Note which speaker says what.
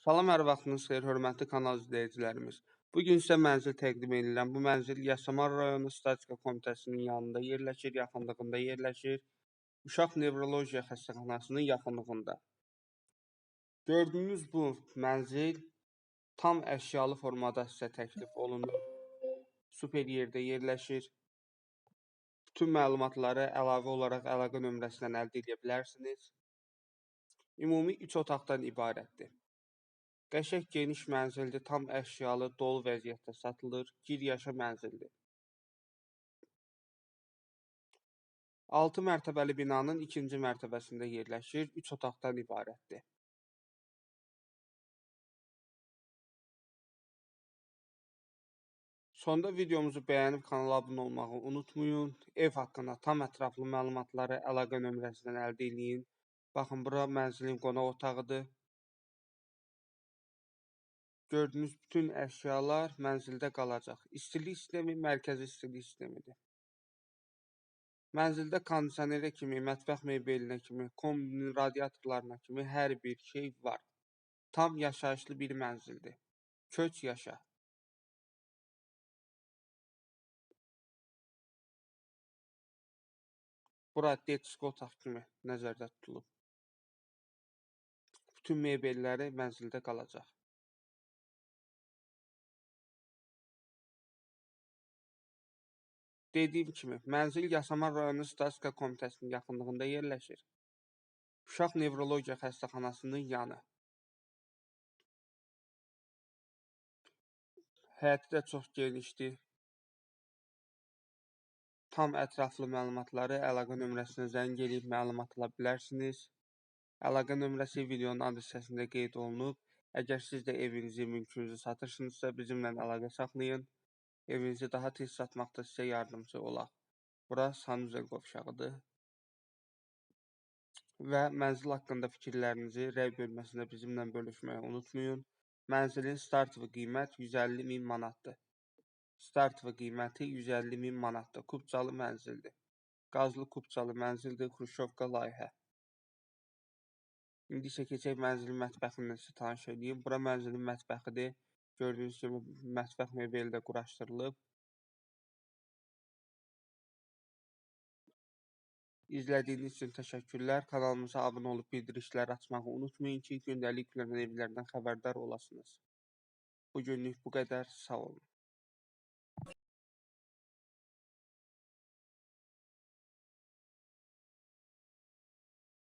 Speaker 1: Salam, hər vaxtınız xeyir, hörmətli kanal izləyicilərimiz. Bu gün sizə mənzil təqdim edirəm. Bu mənzil Yasamal rayonu statika komitəsinin yanında yerləşir, yaxınlığında yerləşir. Uşaq nevrologiya xəstəxanasının yaxınlığında. Gördüyünüz bu mənzil tam əşyalı formada sizə təklif olunur. Super yerdə yerləşir. Bütün məlumatları əlavə olaraq əlaqə nömrəsindən əldə edə bilərsiniz. Ümumi 3 otaqdan ibarətdir. Qəşəng geniş mənzildir, tam əşyalı, dolu vəziyyətdə satılır, gir yaşa mənzildir. 6 mərtəbəli binanın ikinci mərtəbəsində yerləşir, 3 otaqdan ibarətdir. Sonda videomuzu bəyənib kanala abunə olmağı unutmayın. Ev haqqında tam ətraflı məlumatları əlaqə nömrəsindən əldə eləyin. Baxın, bura mənzilin qonaq otağıdır. Gördüyünüz bütün əşyalar mənzildə qalacaq. İstilik sistemi mərkəzi istilik sistemidir. Mənzildə kondisionerə kimi, mətbəx mebelinə kimi, kombinin radiatorlarına kimi hər bir şey var. Tam yaşayışlı bir mənzildir. Köç yaşa. Bura detski otaq kimi nəzərdə tutulub. Bütün mebelləri mənzildə qalacaq. Dediyim kimi, mənzil Yasamal rayonu statika komitəsinin yaxınlığında yerləşir. Uşaq nevrologiya xəstəxanasının yanı. Həyəti də çox genişdir. Tam ətraflı məlumatları əlaqə nömrəsinə zəng edib məlumat ala bilərsiniz. Əlaqə nömrəsi videonun ad hissəsində qeyd olunub. Əgər siz də evinizi, mülkünüzü satırsınızsa, bizimlə əlaqə saxlayın. Evinizi daha tez satmaqda sizə yardımçı olaq. Bura Sanuzel qovşağıdır. Və mənzil haqqında fikirlərinizi rəy bölməsində bizimlə bölüşməyi unutmayın. Mənzilin startı qiymət 150 min manatdır. Startı qiyməti 150 min manatdır. Kubcalı mənzildir. Qazlı kubcalı mənzildir, Xruşovka layihə. İndi isə keçək mənzilin mətbəxindən sizə tanış edeyim. Bura mənzilin mətbəxidir. Gördüyünüz kimi mətbəx mebeli də quraşdırılıb. İzlədiyiniz üçün təşəkkürlər. Kanalımıza abunə olub bildirişləri açmağı unutmayın ki, gündəlik yüklənən evlərdən xəbərdar olasınız. Bu günlük bu qədər. Sağ olun.